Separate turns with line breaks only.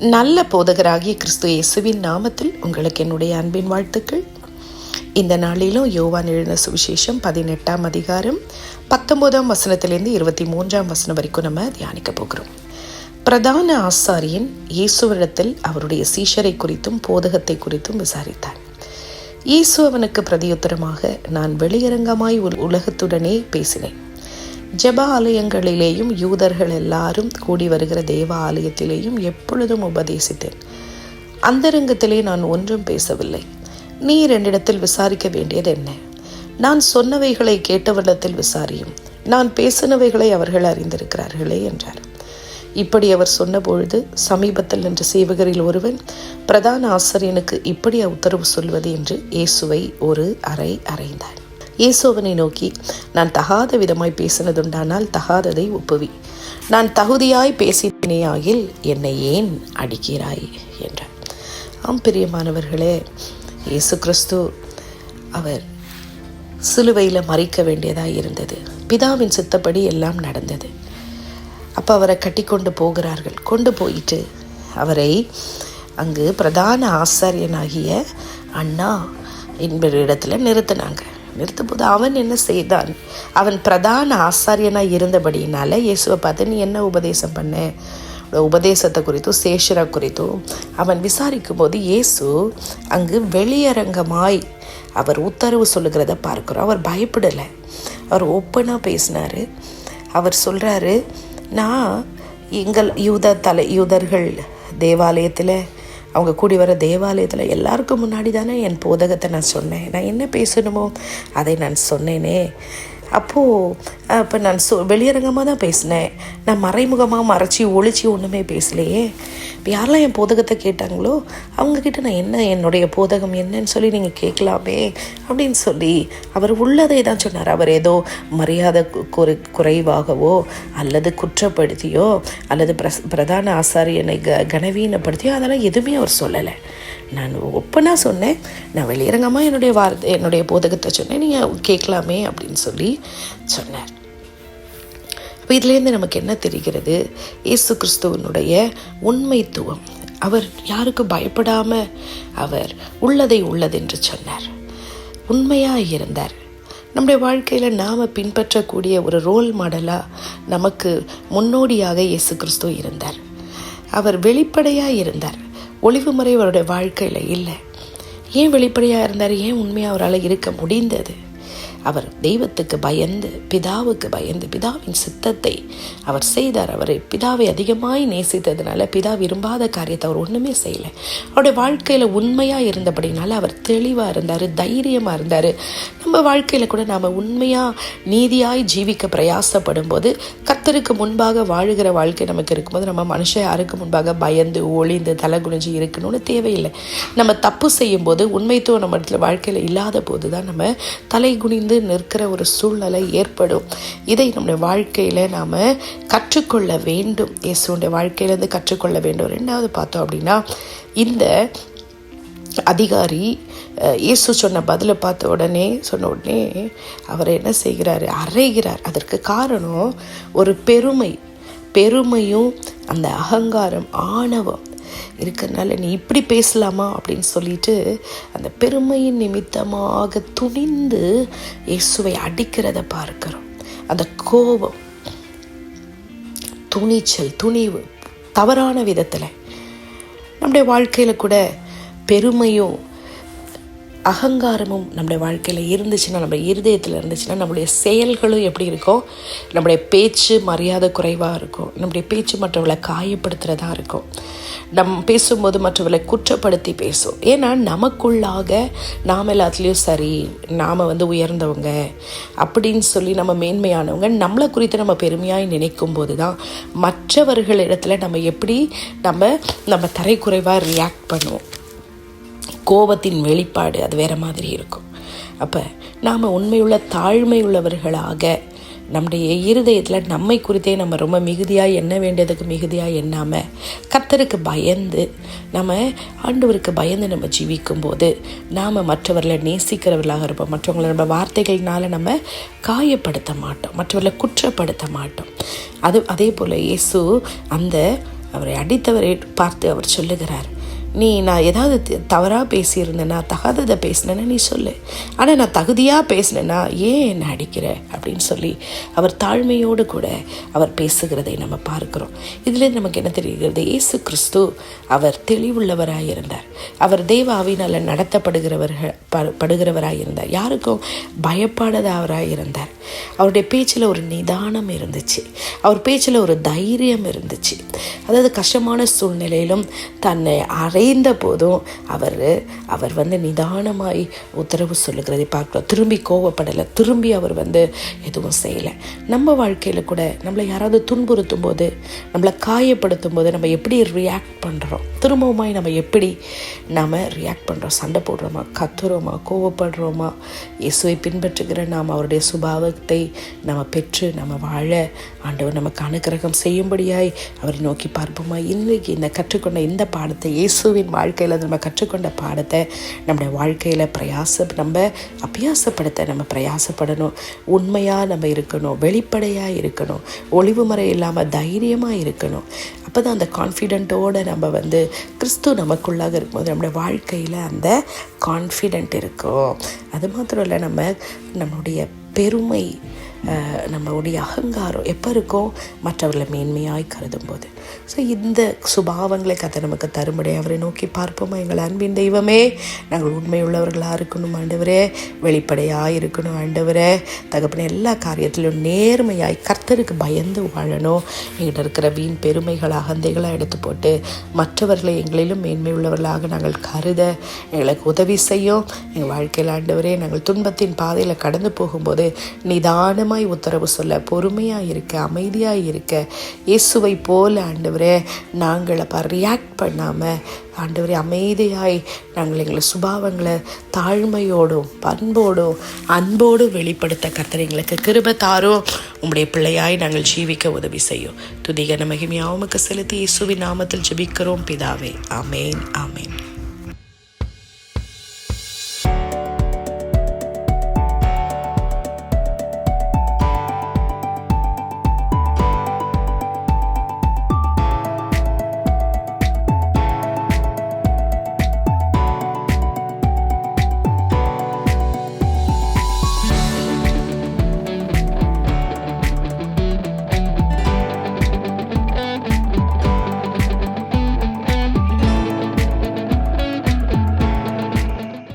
நல்ல போதகராகிய கிறிஸ்து இயேசுவின் நாமத்தில் உங்களுக்கு என்னுடைய அன்பின் வாழ்த்துக்கள். இந்த நாளிலும் யோவான் எழுந்த சுவிசேஷம் பதினெட்டாம் அதிகாரம் பத்தொன்பதாம் வசனத்திலேருந்து இருபத்தி மூன்றாம் வசனம் வரைக்கும் நம்ம தியானிக்க போகிறோம். பிரதான ஆசாரியன் இயேசுவிடத்தில் அவருடைய சீஷரை குறித்தும் போதகத்தை குறித்தும் விசாரித்தார் இயேசு அவனுக்கு பிரதியுத்தரமாக நான் வெளியரங்கமாய் உலகத்துடனே பேசினேன். ஜப ஆலயங்களிலேயும் யூதர்கள் எல்லாரும் கூடி வருகிற தேவ ஆலயத்திலேயும் எப்பொழுதும் உபதேசித்தேன். அந்தரங்கத்திலே நான் ஒன்றும் பேசவில்லை. நீ என்னிடத்தில் விசாரிக்க வேண்டியது என்ன? நான் சொன்னவைகளை கேட்டவரிடத்தில் விசாரியும். நான் பேசினவைகளை அவர்கள் அறிந்திருக்கிறார்களே என்றார். இப்படி அவர் சொன்னபொழுது சமீபத்தில் நின்ற சேவகரில் ஒருவன் பிரதான ஆசிரியனுக்கு இப்படி உத்தரவு சொல்வது? என்று இயேசுவை ஒரு அறை அறைந்தார். இயேசுவனை நோக்கி நான் தகாத விதமாய் பேசினதுண்டானால் தகாததை ஒப்புவி. நான் தகுதியாய் பேசினேயாகில் என்னை ஏன் அடிக்கிறாய்? என்றார். ஆம் பிரியமானவர்களே இயேசு கிறிஸ்து அவர் சிலுவையில் மறிக்க வேண்டியதாக இருந்தது. பிதாவின் சித்தப்படி எல்லாம் நடந்தது. அப்போ அவரை கட்டி கொண்டு போகிறார்கள். கொண்டு போயிட்டு அவரை அங்கு பிரதான ஆசாரியனாகிய அண்ணா என்பது இடத்துல நிறுத்தினாங்க. நிறுத்தும்போது அவன் என்ன செய்தான்? அவன் பிரதான ஆசாரியனாக இருந்தபடியினால இயேசுவை பார்த்து நீ என்ன உபதேசம் பண்ண? உபதேசத்தை குறித்தும் சேஷரை குறித்தும் அவன் விசாரிக்கும் போது இயேசு அங்கு வெளியரங்கமாய் அவர் உத்தரவு சொல்லுகிறத பார்க்கிறோம். அவர் பயப்படலை. அவர் ஓப்பனாக பேசினார். அவர் சொல்கிறாரு நான் எங்கள் யூத தலை யூதர்கள் தேவாலயத்தில் அவங்க கூடி வர தேவாலயத்தில் எல்லாருக்கும் முன்னாடி தானே என் போதகத்தை நான் சொன்னேன். நான் என்ன பேசணுமோ அதை நான் சொன்னேனே. அப்போது அப்போ நான் சொ வெளியரங்கமாக தான் பேசினேன். நான் மறைமுகமாக மறைச்சி ஒழிச்சு ஒன்றுமே பேசலையே. இப்போ யாரெல்லாம் என் போதகத்தை கேட்டாங்களோ அவங்கக்கிட்ட நான் என்ன என்னுடைய போதகம் என்னன்னு சொல்லி நீங்கள் கேட்கலாமே அப்படின்னு சொல்லி அவர் உள்ளதை தான் சொன்னார். அவர் ஏதோ மரியாதை குறை குறைவாகவோ அல்லது குற்றப்படுத்தியோ அல்லது பிரஸ் பிரதான ஆசாரியனை க கனவீனப்படுத்தியோ அதெல்லாம் எதுவுமே அவர் சொல்லலை. நான் ஒப்பனாக சொன்னேன். நான் வெளியரங்கமாக என்னுடைய வார்த்தை என்னுடைய போதகத்தை சொன்னேன். நீங்கள் கேட்கலாமே அப்படின்னு சொல்லி சொன்னார். அப்போ இதுலேருந்து நமக்கு என்ன தெரிகிறது? இயேசு கிறிஸ்துவனுடைய உண்மைத்துவம். அவர் யாருக்கும் பயப்படாமல் அவர் உள்ளதை உள்ளதென்று சொன்னார். உண்மையாக இருந்தார். நம்முடைய வாழ்க்கையில் நாம் பின்பற்றக்கூடிய ஒரு ரோல் மாடலாக நமக்கு முன்னோடியாக இயேசு கிறிஸ்து இருந்தார். அவர் வெளிப்படையாக இருந்தார். ஒளிவு முறை அவருடைய வாழ்க்கையில் இல்லை. ஏன் வெளிப்படையாக இருந்தார்? ஏன் உண்மையாக அவரால் இருக்க முடிந்தது? அவர் தெய்வத்துக்கு பயந்து பிதாவுக்கு பயந்து பிதாவின் சித்தத்தை அவர் செய்தார். அவரை பிதாவை அதிகமாய் நேசித்ததுனால பிதா விரும்பாத காரியத்தை அவர் ஒன்றுமே செய்யலை. அவருடைய வாழ்க்கையில் உண்மையாக இருந்தபடினால அவர் தெளிவாக இருந்தார் தைரியமாக இருந்தார். நம்ம வாழ்க்கையில் கூட நாம் உண்மையாக நீதியாய் ஜீவிக்க பிரயாசப்படும் போது கத்தருக்கு முன்பாக வாழுகிற வாழ்க்கை நமக்கு இருக்கும்போது நம்ம மனுஷன் யாருக்கு முன்பாக பயந்து ஒளிந்து தலை குனிஞ்சு இருக்கணும்னு தேவையில்லை. நம்ம தப்பு செய்யும்போது உண்மைத்துவம் நம்ம இடத்துல வாழ்க்கையில் இல்லாத போது தான் நம்ம தலை குனிந்து நிற்கிற ஒரு சூழ்நிலை ஏற்படும். இதை நம்முடைய வாழ்க்கையில் நாம் கற்றுக்கொள்ள வேண்டும். இயேசுடைய வாழ்க்கையிலேருந்து கற்றுக்கொள்ள வேண்டும். ரெண்டாவது பார்த்தோம் அப்படின்னா இந்த அதிகாரி இயேசு சொன்ன பதிலை பார்த்த உடனே சொன்ன உடனே அவர் என்ன செய்கிறாரு? அறைகிறார். அதற்கு காரணம் ஒரு பெருமை. பெருமையும் அந்த அகங்காரம் ஆணவம். இருக்கிறதுனால நீ இப்படி பேசலாமா அப்படின்னு சொல்லிட்டு அந்த பெருமையின் நிமித்தமாக துணிந்து இயேசுவை அடிக்கிறத பார்க்கிறோம். அந்த கோபம் துணிச்சல் துணிவு தவறான விதத்தில் நம்முடைய வாழ்க்கையில் கூட பெருமையும் அகங்காரமும் நம்முடைய வாழ்க்கையில் இருந்துச்சுன்னா நம்ம இருதயத்தில் இருந்துச்சுன்னா நம்மளுடைய செயல்களும் எப்படி இருக்கும் நம்முடைய பேச்சு மரியாதை குறைவாக இருக்கும் நம்முடைய பேச்சு மற்றவர்களை காயப்படுத்துகிறதா இருக்கும் நம் பேசும்போது மற்றவர்களை குற்றப்படுத்தி பேசும். ஏன்னா நமக்குள்ளாக நாம் எல்லாத்துலேயும் சரி நாம் வந்து உயர்ந்தவங்க அப்படின்னு சொல்லி நம்ம மேன்மையானவங்க நம்மளை குறித்து நம்ம பெருமையாக நினைக்கும் போது தான் மற்றவர்களிடத்துல நம்ம எப்படி நம்ம நம்ம தரைக்குறைவாக ரியாக்ட் பண்ணுவோம். கோபத்தின் வெளிப்பாடு அது வேறு மாதிரி இருக்கும். அப்போ நாம் உண்மையுள்ள தாழ்மை உள்ளவர்களாக நம்முடைய இருதயத்தில் நம்மை குறித்தே நம்ம ரொம்ப மிகுதியாக எண்ண வேண்டியதுக்கு மிகுதியாக எண்ணாமல் கத்தருக்கு பயந்து நம்ம ஆண்டவருக்கு பயந்து நம்ம ஜீவிக்கும் போது நாம் மற்றவர்களை நேசிக்கிறவர்களாக இருப்போம். மற்றவங்களை நம்ம வார்த்தைகள்னால நம்ம காயப்படுத்த மாட்டோம். மற்றவர்களை குற்றப்படுத்த மாட்டோம். அது அதே போல் இயேசு அந்த அவரை அடித்தவரை பார்த்து அவர் சொல்லுகிறார். நீ நான் ஏதாவது தவறாக பேசியிருந்தேன்னா தகாததை பேசினேன்னா நீ சொல்லு. ஆனால் நான் தகுதியாக பேசினேன்னா ஏன் என்னை அடிக்கிற? அப்படின்னு சொல்லி அவர் தாழ்மையோடு கூட அவர் பேசுகிறதை நம்ம பார்க்கிறோம். இதுலேருந்து நமக்கு என்ன தெரிகிறது? இயேசு கிறிஸ்து அவர் தெளிவுள்ளவராக இருந்தார். அவர் தேவ ஆவினால் நடத்தப்படுகிறவர்கள் ப படுகிறவராக இருந்தார். யாருக்கும் பயப்படாதவராக இருந்தார். அவருடைய பேச்சில் ஒரு நிதானம் இருந்துச்சு. அவர் பேச்சில் ஒரு தைரியம் இருந்துச்சு. அதாவது கஷ்டமான சூழ்நிலையிலும் தன்னை அடைந்த போதும் அவர் அவர் வந்து நிதானமாய் உத்தரவு சொல்லுகிறதை பார்க்குறோம். திரும்பி கோவப்படலை. திரும்பி அவர் வந்து எதுவும் செய்யலை. நம்ம வாழ்க்கையில் கூட நம்மளை யாராவது துன்புறுத்தும் போது நம்மளை காயப்படுத்தும் போது நம்ம எப்படி ரியாக்ட் பண்ணுறோம் திரும்பவுமாய் நம்ம எப்படி நாம் ரியாக்ட் பண்ணுறோம் சண்டை போடுறோமா? கத்துறோமா? கோவப்படுறோமா? இயேசுவை பின்பற்றுகிற நாம் அவருடைய சுபாவத்தை நம்ம பெற்று நம்ம வாழ ஆண்டவர் நமக்கு அனுக்கிரகம் செய்யும்படியாய் அவரை நோக்கி பார்ப்போமா இன்றைக்கு இந்த கற்றுக்கொண்ட இந்த பாடத்தை இயேசு கிறிஸ்துவின் வாழ்க்கையில் நம்ம கற்றுக்கொண்ட பாடத்தை நம்முடைய வாழ்க்கையில் பிரயாச நம்ம அபியாசப்படுத்த நம்ம பிரயாசப்படணும். உண்மையாக நம்ம இருக்கணும் வெளிப்படையாக இருக்கணும் ஒளிவு முறை இல்லாமல் தைரியமாக இருக்கணும். அப்போ தான் அந்த கான்ஃபிடென்ட்டோடு நம்ம வந்து கிறிஸ்து நமக்குள்ளாக இருக்கும்போது நம்முடைய வாழ்க்கையில் அந்த கான்ஃபிடென்ட் இருக்கும். அது மாத்திரம் இல்லை நம்ம நம்மளுடைய பெருமை நம்மளுடைய அகங்காரம் எப்போ இருக்கோ மற்றவர்களை மேன்மையாய் கருதும் போது ஸோ இந்த சுபாவங்களை கதை நமக்கு தரும்படி அவரை நோக்கி பார்ப்போமா? எங்கள் அன்பின் தெய்வமே நாங்கள் உண்மையுள்ளவர்களாக இருக்கணும் ஆண்டவரே. வெளிப்படையாக இருக்கணும் ஆண்டவரே. தகப்பன எல்லா காரியத்திலும் நேர்மையாய் கர்த்தருக்கு பயந்து வாழணும். எங்கிட்ட இருக்கிற வீண் பெருமைகள் அகந்தைகளாக எடுத்து போட்டு மற்றவர்களை எங்களிலும் மேன்மை உள்ளவர்களாக நாங்கள் கருத எங்களுக்கு உதவி செய்யும். எங்கள் வாழ்க்கையில் ஆண்டவரே நாங்கள் துன்பத்தின் பாதையில் கடந்து போகும்போது நிதானமாய் உத்தரவு சொல்ல பொறுமையாக இருக்க அமைதியாக இருக்க இயேசுவை போல ஆண்டவரே நாங்கள் அப்போ ரியாக்ட் பண்ணாமல் ஆண்டவரே அமைதியாய் நாங்கள் எங்களை சுபாவங்களை தாழ்மையோடும் பண்போடும் அன்போடும் வெளிப்படுத்த கர்த்தர் எங்களுக்கு கிருப தாரும். உங்களுடைய பிள்ளையாய் நாங்கள் ஜீவிக்க உதவி செய்யும். துதிகன மகிமையாவுமக்கு செலுத்தி இயேசுவின் நாமத்தில் ஜெபிக்கிறோம். பிதாவே அமேன் ஆமேன்.